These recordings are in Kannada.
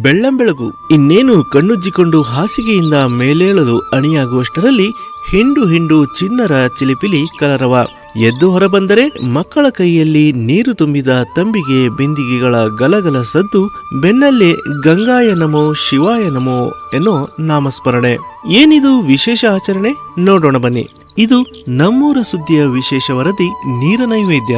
ಬೆಳ್ಳಂಬೆಳಗು ಇನ್ನೇನು ಕಣ್ಣುಜ್ಜಿಕೊಂಡು ಹಾಸಿಗೆಯಿಂದ ಮೇಲೇಳಲು ಅಣಿಯಾಗುವಷ್ಟರಲ್ಲಿ ಹಿಂಡು ಹಿಂಡು ಚಿನ್ನರ ಚಿಲಿಪಿಲಿ ಕಲರವ. ಎದ್ದು ಹೊರಬಂದರೆ ಮಕ್ಕಳ ಕೈಯಲ್ಲಿ ನೀರು ತುಂಬಿದ ತಂಬಿಗೆ ಬಿಂದಿಗೆಗಳ ಗಲಗಲ ಸದ್ದು ಬೆನ್ನಲ್ಲೇ ಗಂಗಾಯ ನಮೋ ಶಿವಾಯ ನಮೋ ಎನ್ನೋ ನಾಮಸ್ಮರಣೆ. ಏನಿದು ವಿಶೇಷ ಆಚರಣೆ? ನೋಡೋಣ ಬನ್ನಿ. ಇದು ನಮ್ಮೂರ ಸುದ್ದಿಯ ವಿಶೇಷ ವರದಿ ನೀರ ನೈವೇದ್ಯ.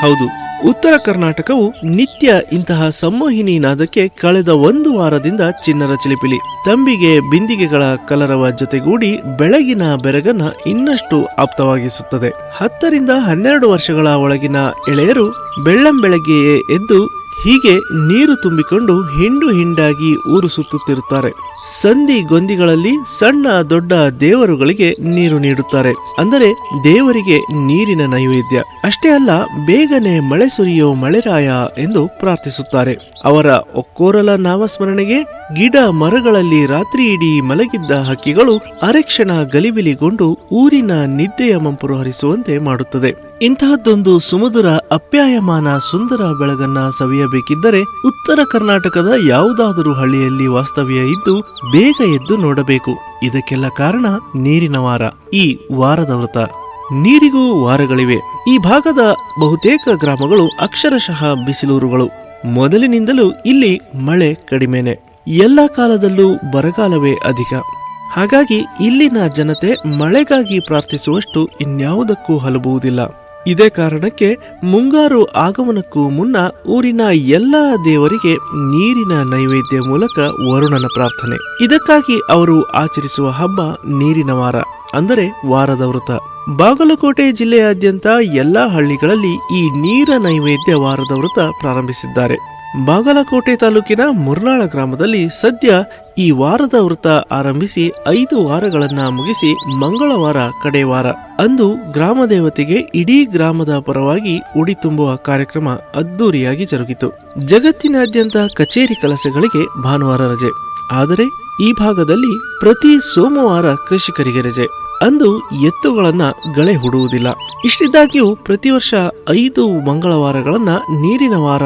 ಹೌದು. ಉತ್ತರ ಕರ್ನಾಟಕವು ನಿತ್ಯ ಇಂತಹ ಸಂಮೋಹಿನಿ ನಾದಕ್ಕೆ ಕಳೆದ ಒಂದು ವಾರದಿಂದ ಚಿನ್ನರ ಚಿಲಿಪಿಲಿ. ತಂಬಿಗೆ ಬಿಂದಿಗೆಗಳ ಕಲರವ ಜೊತೆಗೂಡಿ ಬೆಳಗಿನ ಬೆರಗನ್ನ ಇನ್ನಷ್ಟು ಆಪ್ತವಾಗಿಸುತ್ತದೆ. ಹತ್ತರಿಂದ ಹನ್ನೆರಡು ವರ್ಷಗಳ ಒಳಗಿನ ಎಳೆಯರು ಬೆಳ್ಳಂಬೆಳಗ್ಗೆಯೇ ಎದ್ದು ಹೀಗೆ ನೀರು ತುಂಬಿಕೊಂಡು ಹಿಂಡು ಹಿಂಡಾಗಿ ಊರು ಸುತ್ತುತ್ತಿರುತ್ತಾರೆ. ಸಂಧಿ ಗೊಂದಿಗಳಲ್ಲಿ ಸಣ್ಣ ದೊಡ್ಡ ದೇವರುಗಳಿಗೆ ನೀರು ನೀಡುತ್ತಾರೆ. ಅಂದರೆ ದೇವರಿಗೆ ನೀರಿನ ನೈವೇದ್ಯ. ಅಷ್ಟೇ ಅಲ್ಲ, ಬೇಗನೆ ಮಳೆ ಸುರಿಯೋ ಮಳೆರಾಯ ಎಂದು ಪ್ರಾರ್ಥಿಸುತ್ತಾರೆ. ಅವರ ಒಕ್ಕೋರಲ ನಾಮಸ್ಮರಣೆಗೆ ಗಿಡ ಮರಗಳಲ್ಲಿ ರಾತ್ರಿ ಇಡೀ ಮಲಗಿದ್ದ ಹಕ್ಕಿಗಳು ಅರೆಕ್ಷಣ ಗಲಿಬಿಲಿಗೊಂಡು ಊರಿನ ನಿದ್ದೆಯ ಮಂಪುರು ಹರಿಸುವಂತೆ ಮಾಡುತ್ತದೆ. ಇಂತಹದ್ದೊಂದು ಸುಮಧುರ, ಅಪ್ಯಾಯಮಾನ, ಸುಂದರ ಬೆಳಗನ್ನ ಸವಿಯಬೇಕಿದ್ದರೆ ಉತ್ತರ ಕರ್ನಾಟಕದ ಯಾವುದಾದರೂ ಹಳ್ಳಿಯಲ್ಲಿ ವಾಸ್ತವ್ಯ ಇದ್ದು ಬೇಗ ಎದ್ದು ನೋಡಬೇಕು. ಇದಕ್ಕೆಲ್ಲ ಕಾರಣ ನೀರಿನ ವಾರ. ಈ ವಾರದ ವ್ರತ. ನೀರಿಗೂ ವಾರಗಳಿವೆ. ಈ ಭಾಗದ ಬಹುತೇಕ ಗ್ರಾಮಗಳು ಅಕ್ಷರಶಃ ಬಿಸಿಲೂರುಗಳು. ಮೊದಲಿನಿಂದಲೂ ಇಲ್ಲಿ ಮಳೆ ಕಡಿಮೆನೆ. ಎಲ್ಲ ಕಾಲದಲ್ಲೂ ಬರಗಾಲವೇ ಅಧಿಕ. ಹಾಗಾಗಿ ಇಲ್ಲಿನ ಜನತೆ ಮಳೆಗಾಗಿ ಪ್ರಾರ್ಥಿಸುವಷ್ಟು ಇನ್ಯಾವುದಕ್ಕೂ ಹಲಬುವುದಿಲ್ಲ. ಇದೇ ಕಾರಣಕ್ಕೆ ಮುಂಗಾರು ಆಗಮನಕ್ಕೂ ಮುನ್ನ ಊರಿನ ಎಲ್ಲ ದೇವರಿಗೆ ನೀರಿನ ನೈವೇದ್ಯ ಮೂಲಕ ವರುಣನ ಪ್ರಾರ್ಥನೆ. ಇದಕ್ಕಾಗಿ ಅವರು ಆಚರಿಸುವ ಹಬ್ಬ ನೀರಿನ ವಾರ, ಅಂದರೆ ವಾರದ ವೃತ ಬಾಗಲಕೋಟೆ ಜಿಲ್ಲೆಯಾದ್ಯಂತ ಎಲ್ಲಾ ಹಳ್ಳಿಗಳಲ್ಲಿ ಈ ನೀರ ನೈವೇದ್ಯ ವಾರದ ವೃತ ಪ್ರಾರಂಭಿಸಿದ್ದಾರೆ. ಬಾಗಲಕೋಟೆ ತಾಲೂಕಿನ ಮುರ್ನಾಳ ಗ್ರಾಮದಲ್ಲಿ ಸದ್ಯ ಈ ವಾರದ ವೃತ್ತ ಆರಂಭಿಸಿ ಐದು ವಾರಗಳನ್ನ ಮುಗಿಸಿ ಮಂಗಳವಾರ ಕಡೆ ವಾರ ಅಂದು ಗ್ರಾಮ ದೇವತೆಗೆ ಇಡೀ ಗ್ರಾಮದ ಪರವಾಗಿ ಉಡಿ ತುಂಬುವ ಕಾರ್ಯಕ್ರಮ ಅದ್ದೂರಿಯಾಗಿ ಜರುಗಿತು. ಜಗತ್ತಿನಾದ್ಯಂತ ಕಚೇರಿ ಕೆಲಸಗಳಿಗೆ ಭಾನುವಾರ ರಜೆ. ಆದರೆ ಈ ಭಾಗದಲ್ಲಿ ಪ್ರತಿ ಸೋಮವಾರ ಕೃಷಿಕರಿಗೆ ರಜೆ. ಅಂದು ಎತ್ತುಗಳನ್ನ ಗಳೆ ಹುಡುವುದಿಲ್ಲ. ಇಷ್ಟಿದ್ದಾಗ್ಯೂ ಪ್ರತಿ ವರ್ಷ ಐದು ಮಂಗಳವಾರಗಳನ್ನ ನೀರಿನ ವಾರ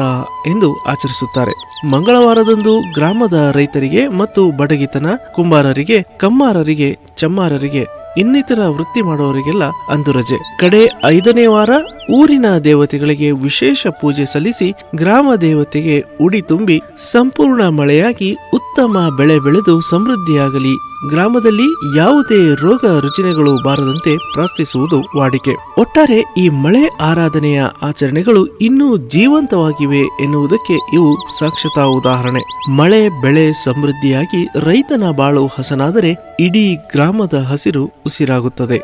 ಎಂದು ಆಚರಿಸುತ್ತಾರೆ. ಮಂಗಳವಾರದಂದು ಗ್ರಾಮದ ರೈತರಿಗೆ ಮತ್ತು ಬಡಗಿತನ ಕುಂಬಾರರಿಗೆ, ಕಮ್ಮಾರರಿಗೆ, ಚಮ್ಮಾರರಿಗೆ ಇನ್ನಿತರ ವೃತ್ತಿ ಮಾಡುವವರಿಗೆಲ್ಲ ಅಂದು ರಜೆ. ಕಡೆ ಐದನೇ ವಾರ ಊರಿನ ದೇವತೆಗಳಿಗೆ ವಿಶೇಷ ಪೂಜೆ ಸಲ್ಲಿಸಿ ಗ್ರಾಮ ದೇವತೆಗೆ ಉಡಿ ತುಂಬಿ ಸಂಪೂರ್ಣ ಮಳೆಯಾಗಿ ಉತ್ತಮ ಬೆಳೆ ಬೆಳೆದು ಸಮೃದ್ಧಿಯಾಗಲಿ. ಗ್ರಾಮದಲ್ಲಿ ಯಾವುದೇ ರೋಗ ರುಜಿನಗಳು ಬಾರದಂತೆ ಪ್ರಾರ್ಥಿಸುವುದು ವಾಡಿಕೆ. ಒಟ್ಟಾರೆ ಈ ಮಳೆ ಆರಾಧನೆಯ ಆಚರಣೆಗಳು ಇನ್ನೂ ಜೀವಂತವಾಗಿವೆ ಎನ್ನುವುದಕ್ಕೆ ಇವು ಸಾಕ್ಷತಾ ಉದಾಹರಣೆ. ಮಳೆ, ಬೆಳೆ ಸಮೃದ್ಧಿಯಾಗಿ ರೈತನ ಬಾಳು ಹಸನಾದರೆ ಇಡೀ ಗ್ರಾಮದ ಹಸಿರು ಉಸಿರಾಗುತ್ತದೆ.